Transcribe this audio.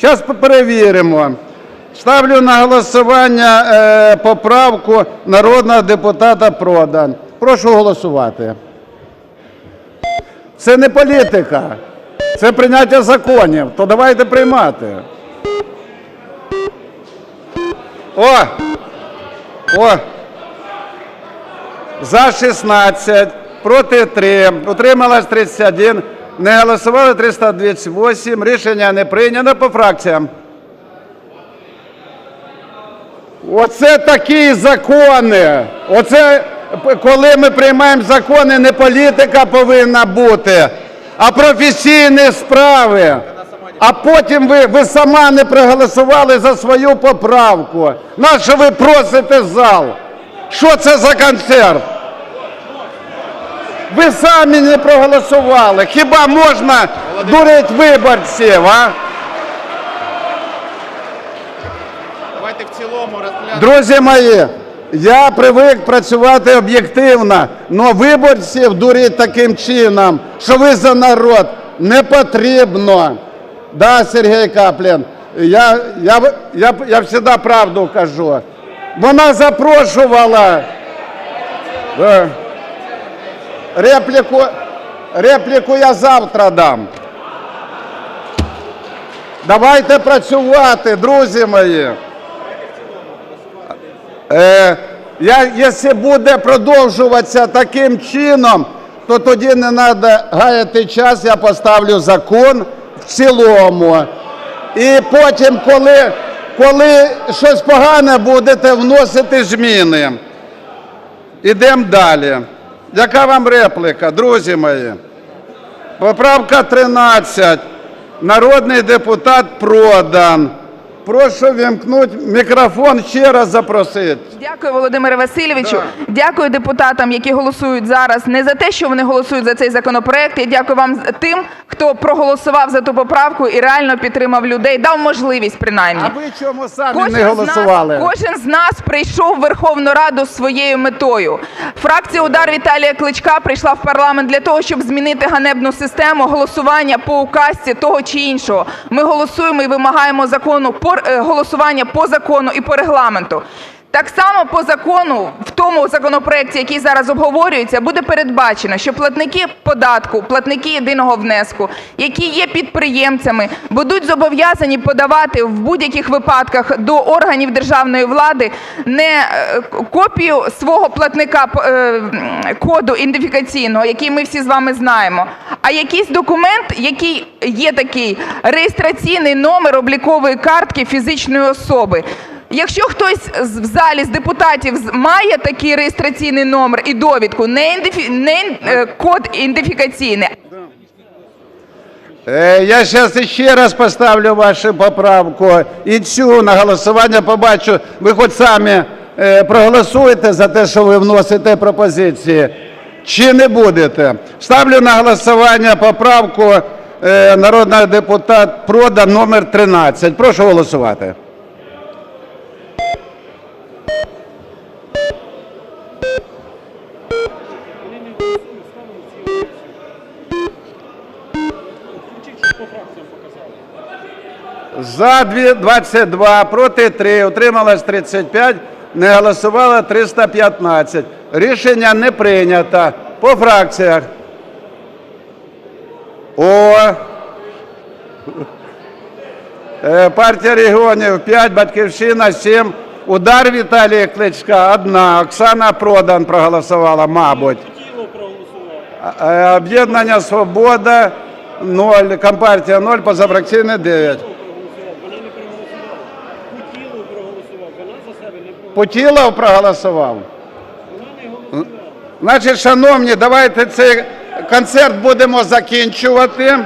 Зараз перевіримо. Ставлю на голосування е, поправку народного депутата Продан. Прошу голосувати. Це не політика, це прийняття законів. То давайте приймати. О! О! За 16, проти 3, утрималось 31, не голосували 328. Рішення не прийнято по фракціям. Оце такі закони. Оце коли ми приймаємо закони, не політика повинна бути, а професійні справи. А потім ви, ви сама не проголосували за свою поправку. Нащо ви просите зал? Що це за концерт? Ви самі не проголосували. Хіба можна дурити виборців, а? Давайте в цілому розглянемо. Друзі мої, я привик працювати об'єктивно, але виборців дурить таким чином, що ви за народ не потрібно. Да, Сергій Каплін, я, я, я, я завжди правду кажу. Вона запрошувала. Е, Репліку, репліку я завтра дам. Давайте працювати, друзі мої. Е, я, якщо буде продовжуватися таким чином, то тоді не треба гаяти час, я поставлю закон в цілому. І потім, коли, коли щось погане, будете вносити зміни. Ідемо далі. Яка вам репліка, друзі мої? Поправка 13. Народний депутат Продан. Прошу вімкнути мікрофон, ще раз запросити. Дякую, Володимире Васильовичу. Дякую депутатам, які голосують зараз не за те, що вони голосують за цей законопроект. Я дякую вам тим, хто проголосував за ту поправку і реально підтримав людей, дав можливість принаймні. А ви чому самі Кожен не з, нас, голосували? кожен з нас прийшов в Верховну Раду з своєю метою. Фракція Удар Віталія Кличка прийшла в парламент для того, щоб змінити ганебну систему голосування по указці того чи іншого. Ми голосуємо і вимагаємо закону по голосування по закону і по регламенту. Так само по закону, в тому законопроекті, який зараз обговорюється, буде передбачено, що платники податку, платники єдиного внеску, які є підприємцями, будуть зобов'язані подавати в будь-яких випадках до органів державної влади не е, копію свого платника е, коду ідентифікаційного, який ми всі з вами знаємо, а якийсь документ, який є такий реєстраційний номер облікової картки фізичної особи. Якщо хтось в залі з депутатів має такий реєстраційний номер і довідку, не, ідентифі... не е, код ідентифікаційний, Е, Я зараз ще раз поставлю вашу поправку і цю на голосування побачу. Ви хоч самі е, проголосуєте за те, що ви вносите пропозиції, чи не будете? Ставлю на голосування поправку народного депутата Прода номер 13. Прошу голосувати. За 22, проти 3, утрималось 35, не голосувало 315. Рішення не прийнято. По фракціях. О! Е, Партія регіонів 5, Батьківщина 7, Удар Віталія Кличка 1, Оксана Продан проголосувала, мабуть. Е, Об'єднання Свобода 0, Компартія 0, позафракційне 9. Путілов проголосував. Значить, шановні, давайте цей концерт будемо закінчувати.